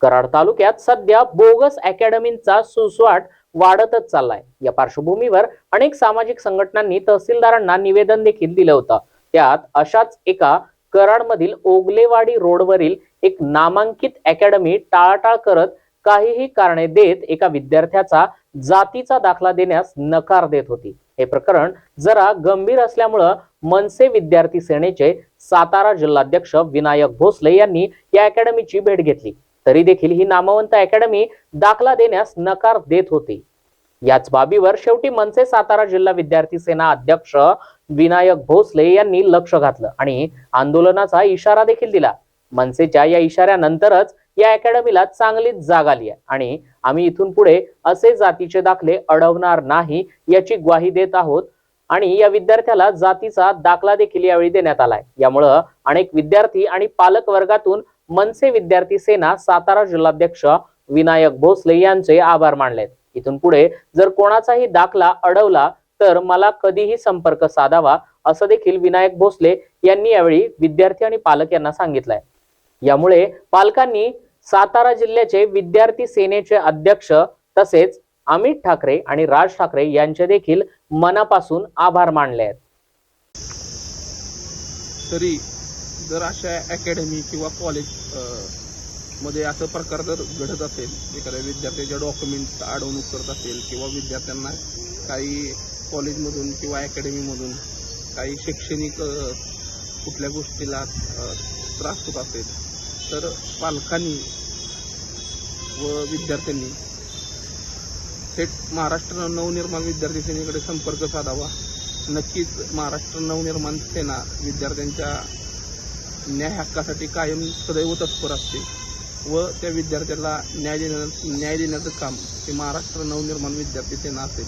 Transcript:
कराड तालुक्यात सध्या बोगस अकॅडमींचा सुसवाट वाढतच चाललाय. या पार्श्वभूमीवर अनेक सामाजिक संघटनांनी तहसीलदारांना निवेदन देखील दिलं होतं. त्यात अशाच एका कराडमधील ओगलेवाडी रोडवरील एक नामांकित अकॅडमी टाळाटाळ करत काहीही कारणे देत एका विद्यार्थ्याचा जातीचा दाखला देण्यास नकार देत होती. हे प्रकरण जरा गंभीर असल्यामुळं मनसे विद्यार्थी सेनेचे सातारा जिल्हाध्यक्ष विनायक भोसले यांनी या अकॅडमीची भेट घेतली. तरी देखील ही नामवंत अकॅडमी दाखला देण्यास नकार देत होती. याच बाबीवर शेवटी मनसे सातारा जिल्हा विद्यार्थी सेना अध्यक्ष विनायक भोसले यांनी लक्ष घातलं आणि आंदोलनाचा इशारा देखील दिला. मनसेच्या या इशाऱ्यानंतरच या अकॅडमीला चांगलीच जाग आली आहे आणि आम्ही इथून पुढे असे जातीचे दाखले अडवणार नाही याची ग्वाही देत आहोत आणि या विद्यार्थ्याला जातीचा दाखला देखील यावेळी देण्यात आलाय. यामुळं अनेक विद्यार्थी आणि पालक वर्गातून मनसे विद्यार्थी सेना सातारा जिल्हाध्यक्ष विनायक भोसले यांचे आभार मानलेत. इथून पुढे जर कोणाचाही दाखला अडवला तर मला कधीही संपर्क साधावा असं देखील विनायक भोसले यांनी यावेळी विद्यार्थी आणि पालक यांना सांगितलंय. यामुळे पालकांनी सातारा जिल्ह्याचे विद्यार्थी सेनेचे अध्यक्ष तसेच अमित ठाकरे आणि राज ठाकरे यांचे देखील मनापासून आभार मानले आहेत तरी जर अशा अकॅडमी किंवा कॉलेजमध्ये असं प्रकार जर घडत असेल एखाद्या विद्यार्थ्याच्या डॉक्युमेंट अडवणूक करत असेल किंवा विद्यार्थ्यांना काही कॉलेजमधून किंवा अकॅडमीमधून काही शैक्षणिक कुठल्या गोष्टीला त्रास होत असेल तर पालकांनी व विद्यार्थ्यांनी थेट महाराष्ट्र नवनिर्माण विद्यार्थी सेनेकडे संपर्क साधावा. नक्कीच महाराष्ट्र नवनिर्माण सेना विद्यार्थ्यांच्या न्याय हक्कासाठी कायम सदैव तत्पर असते व त्या विद्यार्थ्याला न्याय देण्या न्याय देण्याचं काम हे महाराष्ट्र नवनिर्माण विद्यार्थी सेना असेल